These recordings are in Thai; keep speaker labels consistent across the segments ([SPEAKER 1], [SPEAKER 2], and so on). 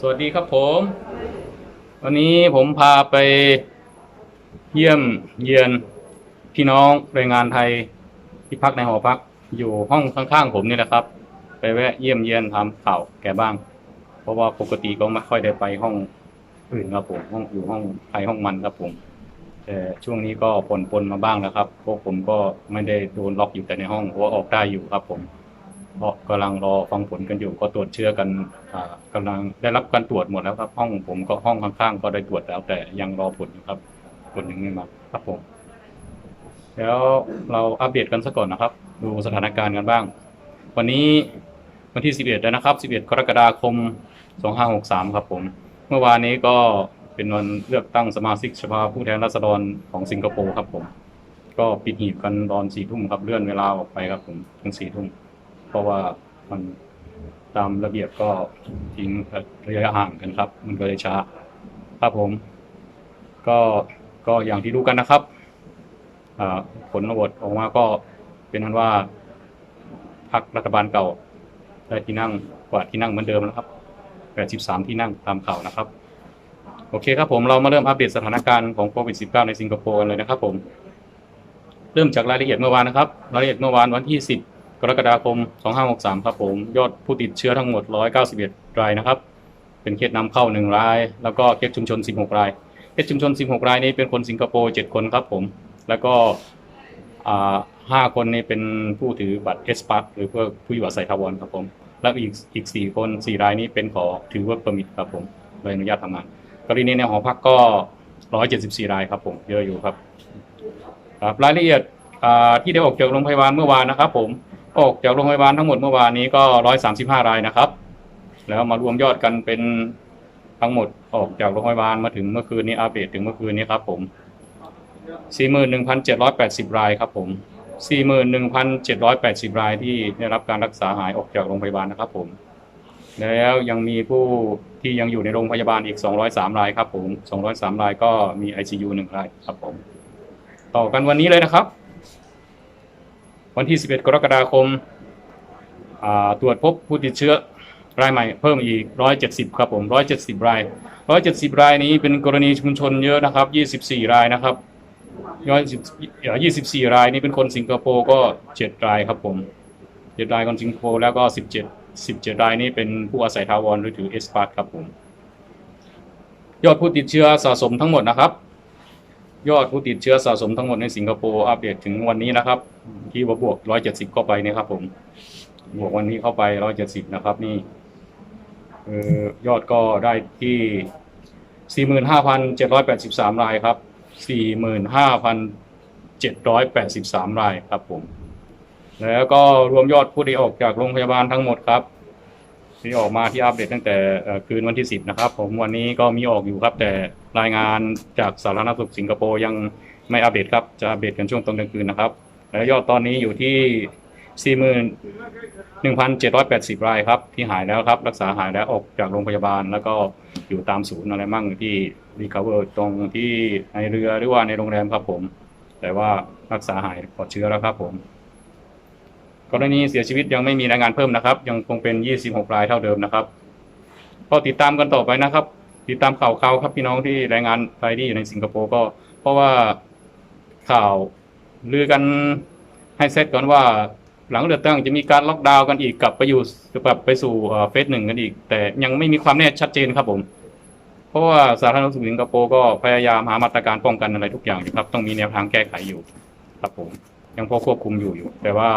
[SPEAKER 1] สวัสดีครับผม วันนี้ผมพาไปเยี่ยมเยือนพี่น้องแรงงานไทยที่พักในหอพักอยู่ห้องข้างๆผมนี่แหละครับ ไปแวะเยี่ยมเยือนทำข่าวแกบ้าง เพราะว่าปกติก็ไม่ค่อยได้ไปห้องอื่นครับผมห้องอยู่ห้องใครห้องมันครับผมแต่ช่วงนี้ก็ปนปนๆมาบ้างแล้วครับ พวกผมก็ไม่ได้โดนล็อกอยู่แต่ในห้องเพราะว่าออกได้อยู่ครับผม เพราะกำลังรอฟังผลกันอยู่ก็ตรวจเชื้อกันอ่ากำลังได้รับการตรวจหมดแล้วครับ ห้องผมก็ห้องข้างๆก็ได้ตรวจแล้ว แต่ยังรอผลอยู่ครับ ผลยังไม่มาครับผม แล้วเราอัปเดตกันซะก่อนนะครับ ดูสถานการณ์กันบ้าง วันนี้วันที่ 11 แล้วนะครับ 11 กรกฎาคม 2563 ครับผม เมื่อวานนี้ก็เป็นวันเลือกตั้งสมาชิกสภาผู้แทนราษฎรของสิงคโปร์ครับผม ก็ปิดหีบกันตอนสี่ทุ่มครับเลื่อนเวลาออกไปครับผมถึงสี่ทุ่ม เพราะว่ามันตามระเบียบก็ทิ้งระยะห่างกันครับ มันก็เลยช้า ครับผม ก็ก็อย่างที่รู้กันนะครับผลโหวตออกมาก็เป็นนั้นว่าพรรครัฐบาลเก่าได้ที่นั่งกว่าที่นั่งเหมือนเดิมนะครับ 83 ที่นั่งตามข่าวนะครับ โอเคครับผมเรามาเริ่มอัปเดตสถานการณ์ของโควิด -19 ในสิงคโปร์กันเลยนะครับผม เริ่มจากรายละเอียดเมื่อวานนะครับ รายละเอียดเมื่อวานวันที่ 10 กรกฎาคม 2563 ครับผม ยอดผู้ติดเชื้อทั้งหมด 191 รายนะครับ เป็นเคสนำเข้า 1 ราย แล้วก็เคสชุมชน 16 ราย เคสชุมชน 16 รายนี้เป็นคนสิงคโปร์ 7 คนครับผม แล้วก็อ่าห้าคนนี้เป็นผู้ถือบัตรเอสปัหรือเพื่อผู้อยู่อาศัยถาวรครับผม แล้วอีกอีก4คน4รายนี้เป็นขอถือว่าเปร์มิทครับผมใบอนุญาตทำงาน กรณีในหอพักก็174รายครับผม เยอะอยู่ครับ ครับรายละเอียดที่ได้ออกจากโรงพยาบาลเมื่อวานนะครับผม ออกจากโรงพยาบาลทั้งหมดเมื่อวานนี้ก็135รายนะครับ แล้วมารวมยอดกันเป็นทั้งหมดออกจากโรงพยาบาลมาถึงเมื่อคืนนี้อัปเดตถึงเมื่อคืนนี้ครับผม41,780รายครับผม41,780รายที่ได้รับการรักษาหายออกจากโรงพยาบาลนะครับผม แล้วยังมีผู้ที่ยังอยู่ในโรงพยาบาลอีก203รายครับผม203รายก็มี ICU 1รายครับผม ต่อกันวันนี้เลยนะครับ วันที่ 11 กรกฎาคมตรวจพบผู้ติดเชื้อรายใหม่เพิ่มอีก 170 ครับผม 170 ราย 170 รายนี้เป็นกรณีชุมชนเยอะนะครับ 24 รายนะครับ120 24 รายนี้เป็นคนสิงคโปร์ก็ 7 รายครับผม 7 รายคนสิงคโปร์แล้วก็ 17 17 รายนี้เป็นผู้อาศัยถาวรหรือถือเอสพาสครับผม ยอดผู้ติดเชื้อสะสมทั้งหมดนะครับ ยอดผู้ติดเชื้อสะสมทั้งหมดในสิงคโปร์อัปเดตถึงวันนี้นะครับ ที่ว่าบวก170เข้าไปเนะครับผมบวกวันนี้เข้าไป170นะครับ นี่เออยอดก็ได้ที่45,783รายครับ45,783รายครับผม แล้วก็รวมยอดผู้ที่ออกจากโรงพยาบาลทั้งหมดครับที่ออกมาที่อัปเดตตั้งแต่คืนวันที่10นะครับ ผมวันนี้ก็มีออกอยู่ครับแต่ รายงานจากสาธารณสุขสิงคโปร์ยังไม่อัปเดตครับ จะอัปเดตกันช่วงตอนกลางคืนนะครับ และยอดตอนนี้อยู่ที่ 41,780 รายครับ ที่หายแล้วครับ รักษาหายแล้วออกจากโรงพยาบาล แล้วก็อยู่ตามศูนย์อะไรมั่งที่รีคาเวอร์ตรงที่ในเรือหรือว่าในโรงแรมครับผม แต่ว่ารักษาหายปลอดเชื้อแล้วครับผมกรณีเสียชีวิตยังไม่มีรายงานเพิ่มนะครับ ยังคงเป็น 26 รายเท่าเดิมนะครับก็ติดตามกันต่อไปนะครับ ติดตามข่าวข่าครับพี่น้องที่แรายงานไปที่อยู่ในสิงคโปร์ก็ เพราะว่าข่าวลือกันให้เซตก่อนว่า หลังเลือกตั้งจะมีการล็อกดาวน์กันอีกกลับไปอยู่กลับไปสู่เฟสหนึ่งกันอีก แต่ยังไม่มีความแน่ชัดเจนครับผม เพราะว่าสาธารณสุขสิงคโปร์ก็พยายามหามาตรการป้องกันอะไรทุกอย่างอยู่ครับ ต้องมีแนวทางแก้ไขอยู่ ครับผม ยังพอควบคุมอยู่อยู่ แต่ว่า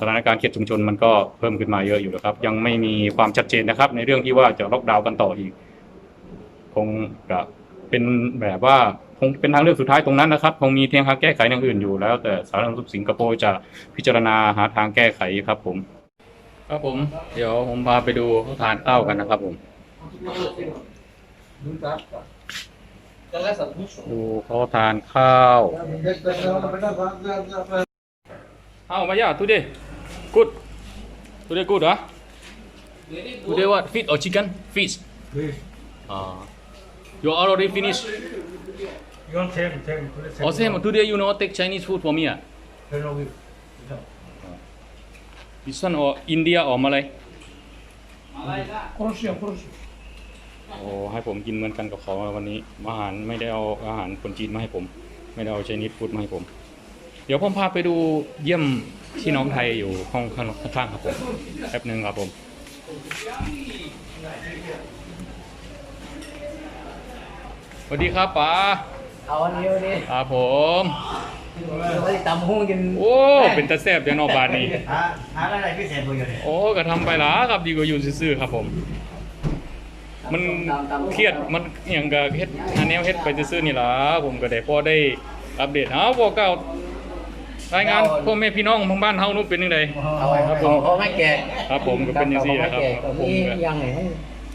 [SPEAKER 1] สถานการณ์เขตชุมชนมันก็เพิ่มขึ้นมาเยอะอยู่นะครับ ยังไม่มีความชัดเจนนะครับ ในเรื่องที่ว่าจะล็อกดาวน์กันต่ออีก คงจะเป็นแบบว่าคงเป็นทางเลือกสุดท้ายตรงนั้นนะครับ คงมีทางแก้ไขอย่างอื่นอยู่แล้ว แต่สาธารณสุขสิงคโปร์จะพิจารณาหาทางแก้ไขครับผม ครับผม เดี๋ยวผมพาไปดูเขาทานข้าวกันนะครับผมดูเขาทานข้าว How Maya today? Good. Today good, huh? Today what? Fish or chicken? Fish. Ah. You already finished.
[SPEAKER 2] You want same, same.
[SPEAKER 1] Oh, same. Today you know take Chinese food for me. Ah.
[SPEAKER 2] Hello, we.
[SPEAKER 1] This one or India or Malay?
[SPEAKER 2] Croatia, Croatia.
[SPEAKER 1] โอ้ให้ผมกินเหมือนกันกับเขาวันนี้ อาหารไม่ได้เอาอาหารคนจีนมาให้ผม ไม่ได้เอาชนิดฟูดมาให้ผม เดี๋ยวผมพาไปดูเยี่ยมที่น้องไทยอยู่ห้องข้างๆครับผมแป๊บหนึงครับผม สวัสดีครับป๋า
[SPEAKER 3] เอาอันนี้วันนี้
[SPEAKER 1] ครับผม
[SPEAKER 3] เราจะตำหุ้งกิน
[SPEAKER 1] โอ้ เป็นตาแซบอย่างนอกบานนี่
[SPEAKER 3] หาหาอะไรพิเศษตัวอยู่เนี่ย
[SPEAKER 1] โอ้ก็ทำไปละครับดีกว่าอยู่ซื่อๆครับผม มันเครียดมันอหย่างกับเฮ็ดอันแนวเฮ็ดไปซื่อๆนี่ล่ะผมก็ได้พอได้อัปเดตเอาบอกเก่ารายงานพ่อแม่พี่น้องของบ้านเฮานู้นเป็นยังไง
[SPEAKER 3] เอาไว้ครับผมเขาไม่แก่
[SPEAKER 1] ครับผมก็เป็นจังซี่นะครับ
[SPEAKER 3] ผม
[SPEAKER 1] ผมก็
[SPEAKER 3] ยังไงให้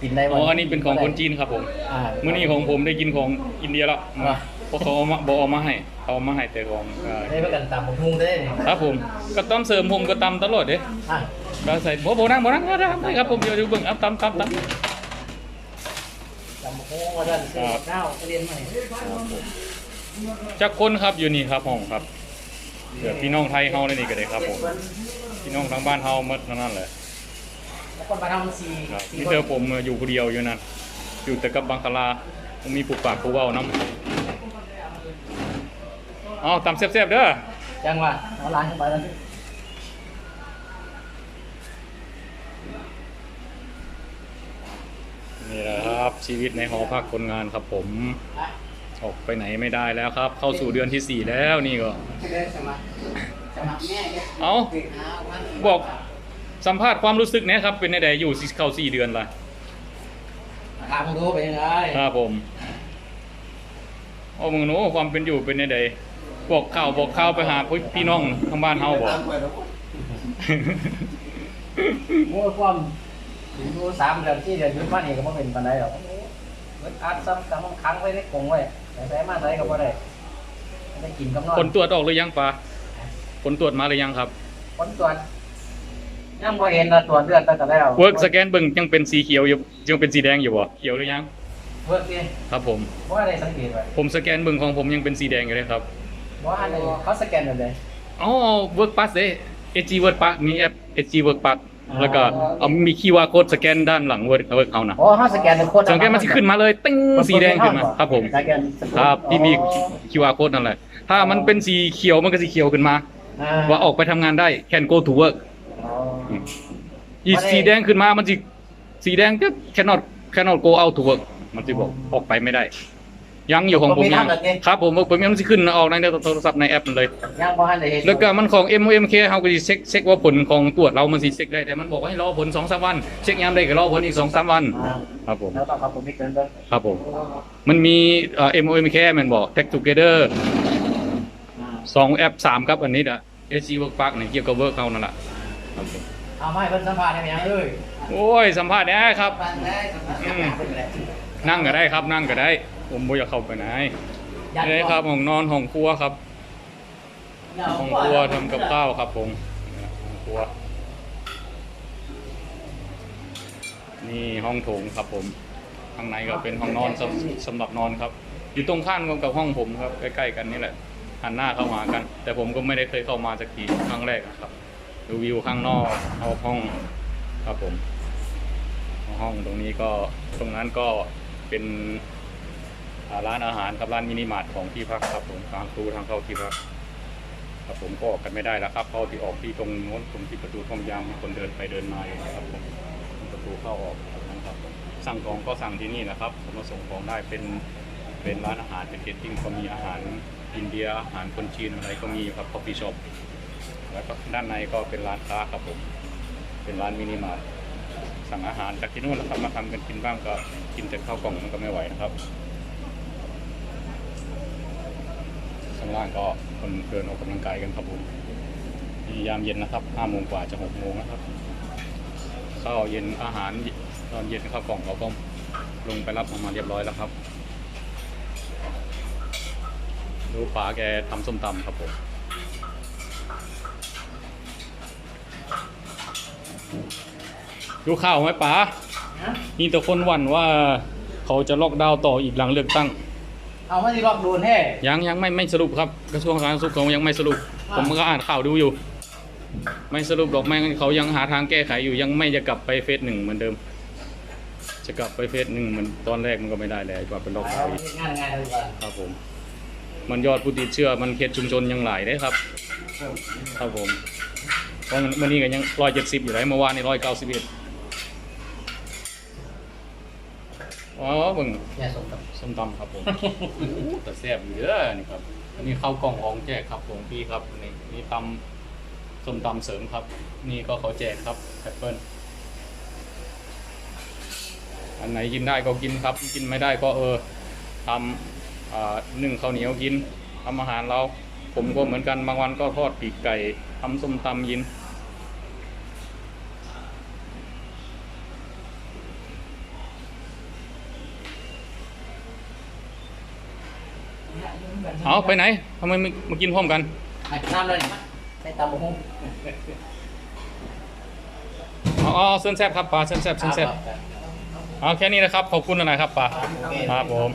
[SPEAKER 3] กินได้
[SPEAKER 1] อ๋ออันนี้เป็นของคนจีนครับผม
[SPEAKER 3] อ่า
[SPEAKER 1] มื้อนี้ของผมได้กินของอินเดียแล้ว
[SPEAKER 3] อะ
[SPEAKER 1] เพราะเขาเอามาบ่เอามาให้เขาเอามาให้แต่ของเอ่อ
[SPEAKER 3] ได้เพื่อกันตำหุ้งได้เนี่ย
[SPEAKER 1] ครับผมก็ตำเสริมผมก็ตำตลอดเด้
[SPEAKER 3] อะ
[SPEAKER 1] ก็ใส่บ่บ่นั่งบ่นั่งก็ได้ครับได้ครับผมเดี๋ยวดูเบิ่งเอาตำตำตำ
[SPEAKER 3] ตำหุ้งว่าท่านซื้อข้าวเรียนใหม่
[SPEAKER 1] จักคนครับอยู่นี่ครับห้องครับเดี๋ยวพี่น้องไทยเฮาในนี่ก็ได้ครับผมพี่น้องทางบ้านเฮาหมดทั้งนั้นเลย
[SPEAKER 3] แล้ว คนมาทำสี่
[SPEAKER 1] ครับ
[SPEAKER 3] สี่
[SPEAKER 1] นี่
[SPEAKER 3] ค
[SPEAKER 1] เจอนผมอยู่คนเดียวอยู่นั่นอยู่แต่กับบังคลาผมมีปลูกปากปลูกเว้านํเอาตำแซ่บๆเด้อ
[SPEAKER 3] จังหวะเอาล้างเข้าไปแล้ว
[SPEAKER 1] นี่แหละครับชีวิตในหอพักคนงานครับผม
[SPEAKER 3] อะ
[SPEAKER 1] ออกไปไหนไม่ได้แล้วครับ เข้าสู่เดือนที่สี่แล้วนี่ก็
[SPEAKER 3] เดินสมัครสมัครแม่
[SPEAKER 1] เอา
[SPEAKER 3] เด็กหาวัน
[SPEAKER 1] บอก สัมภาษณ์ความรู้สึกหนะครับ เป็นในใดอยู่สิเข้าสี่เดือนละ
[SPEAKER 3] ถามดูเป็นยังไง
[SPEAKER 1] ครับผมโอ้มึงหนูความเป็นอยู่เป็นในใดบอกข่าวบอกข่าวไปหาพี่น้องทางบ้านเฮาบอก
[SPEAKER 3] มั่วความถึงดูสามเดือนที่เดือนยุดมานี่ก็ไม่เป็นปันไดหรอกมันอัดซ้ำซ้ำค้างไว้ในกรงไว้แต่ใช้มาใช้ก็บ่ได้ไม่ได้กินกับนอน
[SPEAKER 1] ผลตรวจออกหรือยังปะผลตรวจมาหรือยังครับ
[SPEAKER 3] ผลตรวจ ยังบ่เห็นนะตรวจเลือดตั้งแต่แล้ว
[SPEAKER 1] เวิร์กสแกนเบิ่งยังเป็นสีเขียวอยู่ยังเป็นสีแดงอยู่บ่เขียวหรือยัง
[SPEAKER 3] เวิร์กนี่
[SPEAKER 1] ครับผม
[SPEAKER 3] บ่ได้สังเกตไว้
[SPEAKER 1] ผมสแกนเบิ่งของผมยังเป็นสีแดงอยู่เลยครับ
[SPEAKER 3] บ่อันนี้เขาสแกนแบบใด
[SPEAKER 1] อ๋อเวิร์กปัสเด้ HG Work Pass มีแอป HG Work Pass
[SPEAKER 3] อ๋อ
[SPEAKER 1] แล้วก็เอามี QR code สแกนด้านหลังเวิร์กเวิร์กเอานะ
[SPEAKER 3] อ๋อเขาสแกนเป็นโคตร
[SPEAKER 1] สแกนมันจะขึ้นมาเลยติ้งสีแดงขึ้นมาครับผม
[SPEAKER 3] สแกน
[SPEAKER 1] ครับที่มี QR code นั่นแหละถ้ามันเป็นสีเขียวมันก็สีเขียวขึ้นมา
[SPEAKER 3] อ่
[SPEAKER 1] ว่าออกไปทำงานได้ can go to work
[SPEAKER 3] อ๋อ
[SPEAKER 1] อีสีแดงขึ้นมามันสิสีแดงก็ cannot cannot go out to work มันสิบอกออกไปไม่ได้ ยังอยู่ของผมยังครับผมผมยังสิขึ้นออกในโทรศัพท์ในแอปมันเลย
[SPEAKER 3] ยังบ่ทันได้เห็น
[SPEAKER 1] แล้วก็มันของ MOMK เฮาก็สิเช็คเช็คว่าผลของตรวจเรามันสิเช็คได้แต่มันบอกว่าให้รอผล2-3วัน เช็คยามใดก็รอผลอีก2-3วัน
[SPEAKER 3] อ่า
[SPEAKER 1] ครับผม
[SPEAKER 3] แล้วต้องขอบคุณพี่เกินด้วย
[SPEAKER 1] ครับผม มันมีเอ่อ MOMK มันบอก Tech Together
[SPEAKER 3] อ่า
[SPEAKER 1] สองแอปสามครับอันนี้อะ SG Work Park เนี่ยเกี่ยวกับเวิร์กเขานั่นแหละครับผม
[SPEAKER 3] เอาไม่เพิ่นสัมภาษณ์ได้ไหมยังเอ้ย
[SPEAKER 1] โอ้ยสัมภาษณ์ได้ครับ
[SPEAKER 3] ปันได้สัมภาษณ์
[SPEAKER 1] อืม
[SPEAKER 3] เป็นไร
[SPEAKER 1] นั่งก็ได้ครับ นั่งก็ได้ ผมบ่อยากเข้าไปไหน
[SPEAKER 3] ยัด
[SPEAKER 1] นี่ครับห้องนอนห้องครัวครับ
[SPEAKER 3] ยัด
[SPEAKER 1] ห้องครัวทำกับข้าวครับผมห้องครัว นี่ห้องโถงครับผมข้างในก็เป็นห้องนอนสำสำหรับนอนครับ อยู่ตรงข้ามกับห้องผมครับใกล้ๆกันนี่แหละหันหน้าเข้าหากัน แต่ผมก็ไม่ได้เคยเข้ามาสักทีครั้งแรกอะครับ ดูวิวข้างนอกเอาห้องครับผม ห้องตรงนี้ก็ตรงนั้นก็เป็นร้านอาหารครับร้านมินิมาร์ทของที่พักครับผมทางครูทางเข้าที่พักครับผมก็ออกกันไม่ได้แล้วครับเข้าที่ออกที่ตรงโน้นตรงที่ประตูท่อมยามคนเดินไปเดินมาครับผมประตูเข้าออกนะครับสั่งของก็สั่งที่นี่นะครับผมมาส่งของได้เป็นเป็นร้านอาหารเป็นเกตติ้งก็มีอาหารอินเดียอาหารคนจีนอะไรก็มีครับคอฟฟี่ช็อป แล้วก็ด้านในก็เป็นร้านค้าครับผม เป็นร้านมินิมาร์ทสั่งอาหารจากที่นู่นแล้วครับมาทำกันกินบ้างก็กินแต่ข้าวกล่องมันก็ไม่ไหวนะครับข้างล่างก็คนเดินออกกำลังกายกันครับผมยามเย็นนะครับห้าโมงกว่าจะหกโมงนะครับข้าวเย็นอาหารตอนเย็นข้าวกล่องเราก็ลงไปรับออกมาเรียบร้อยแล้วครับดูป๋าแกทำส้มตำครับผม ดูข่าวไหมป๋า
[SPEAKER 3] ฮะ
[SPEAKER 1] มีแต่คนหวั่นว่าเขาจะล็อกดาวน์ต่ออีกหลังเลือกตั้ง
[SPEAKER 3] เอาไม่ได้ลอกโดนแท้
[SPEAKER 1] ยังยังไม่ไม่สรุปครับกระทรวงสาธารณสุขเขายังไม่สรุป
[SPEAKER 3] อ่า
[SPEAKER 1] ผมก็อ่านข่าวดูอยู่ ไม่สรุปหรอกไม่งั้นเขายังหาทางแก้ไขอยู่ยังไม่จะกลับไปเฟสหนึ่งเหมือนเดิม จะกลับไปเฟสหนึ่งเหมันตอนแรกมันก็ไม่ได้แล้วกว่าเป็นล็อก
[SPEAKER 3] ไป
[SPEAKER 1] ดา
[SPEAKER 3] เอา
[SPEAKER 1] วน์อีก
[SPEAKER 3] งานงานเลยก่อน
[SPEAKER 1] ครับผม มันยอดผู้ติดเชื้อมันเขตชุมชนยังหลายได้ครับ ครับผม เพราะมันนี้ก็ยังร้อยเจ็ดสิบอยู่เลยเมื่อวานนี่ร้อยเก้าสิบเอ็ดอ๋อเบิ่ง
[SPEAKER 3] แย่สมกับ
[SPEAKER 1] ส้มตำครับผม แต่แซ่บอยู่เด้อนี่ครับ อันนี้ข้าวกล่องของแจกครับผมพี่ครับนี่นี่ตำส้มตำเสริมครับ นี่ก็เขาแจกครับแอปเปิ้ลอันไหนกินได้ก็กินครับ กินไม่ได้ก็เออทำอ่านึ่งข้าวเหนียวกินทำอาหารเรา ผมก็เหมือนกันบางวันก็ทอดปีกไก่ทำส้มตำกิน เอาไปไหนทำไมไม่มากินพร้อมกัน
[SPEAKER 3] ไอ้น้ำเลยนะใส่ตำบักหุ่ง
[SPEAKER 1] อ๋อาเส้นแซบครับปลาเส้นแซบเส้นแซบเอาแค่นี้นะครับ ขอบคุณหน่อยครับปลาครับผม